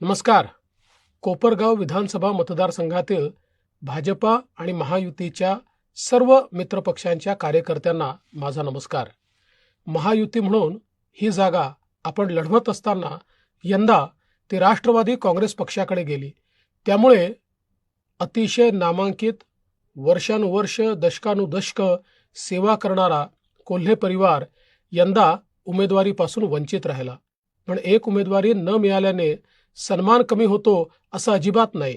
नमस्कार. कोपरगाव विधानसभा मतदारसंघातील भाजपा आणि महायुतीच्या सर्व मित्रपक्षांच्या कार्यकर्त्यांना माझा नमस्कार. महायुती म्हणून ही जागा आपण लढवत असताना यंदा ती राष्ट्रवादी काँग्रेस पक्षाकडे गेली. त्यामुळे अतिशय नामांकित वर्षानुवर्ष दशकानुदशक सेवा करणारा कोल्हे परिवार यंदा उमेदवारीपासून वंचित राहिला. पण एक उमेदवारी न मिळाल्याने सन्मान कमी होतो असं अजिबात नाही.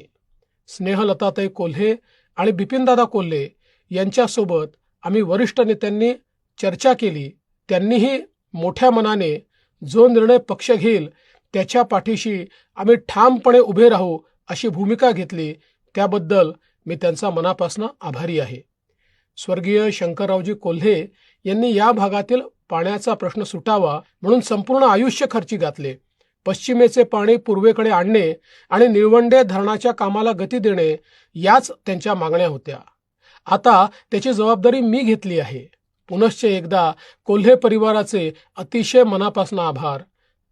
स्नेहलताताई कोल्हे आणि बिपिनदादा कोल्हे यांच्यासोबत आम्ही वरिष्ठ नेत्यांनी चर्चा केली. त्यांनीही मोठ्या मनाने जो निर्णय पक्ष घेईल त्याच्या पाठीशी आम्ही ठामपणे उभे राहू अशी भूमिका घेतली. त्याबद्दल मी त्यांचा मनापासून आभारी आहे. स्वर्गीय शंकररावजी कोल्हे यांनी या भागातील पाण्याचा प्रश्न सुटावा म्हणून संपूर्ण आयुष्य खर्ची घातले. पश्चिमेचे पाणी पूर्वेकडे आणणे आणि निळवंडे धरणाच्या कामाला गती देणे याच त्यांच्या मागण्या होत्या. आता त्याची जबाबदारी मी घेतली आहे. पुनश्च एकदा कोल्हे परिवाराचे अतिशय मनापासून आभार.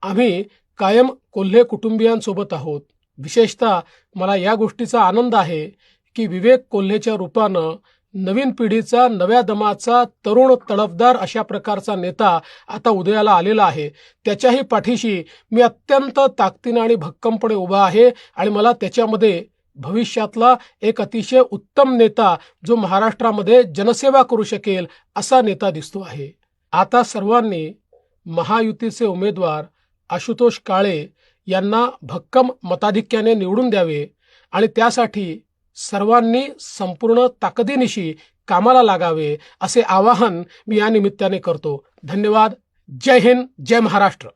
आम्ही कायम कोल्हे कुटुंबियांसोबत आहोत. विशेषतः मला या गोष्टीचा आनंद आहे की विवेक कोल्हेच्या रूपानं नवीन पिढीचा नव्या दमाचा तरुण तडफदार अशा प्रकारचा नेता आता उदयाला आलेला आहे. त्याच्याही पाठीशी मी अत्यंत ताकदीनं आणि भक्कमपणे उभा आहे आणि मला त्याच्यामध्ये भविष्यातला एक अतिशय उत्तम नेता जो महाराष्ट्रामध्ये जनसेवा करू शकेल असा नेता दिसतो आहे. आता सर्वांनी महायुतीचे उमेदवार आशुतोष काळे यांना भक्कम मताधिक्याने निवडून द्यावे आणि त्यासाठी सर्वांनी संपूर्ण ताकदीनिशी कामाला लागावे असे आवाहन मी या निमित्ताने करतो. धन्यवाद. जय हिंद. जय महाराष्ट्र.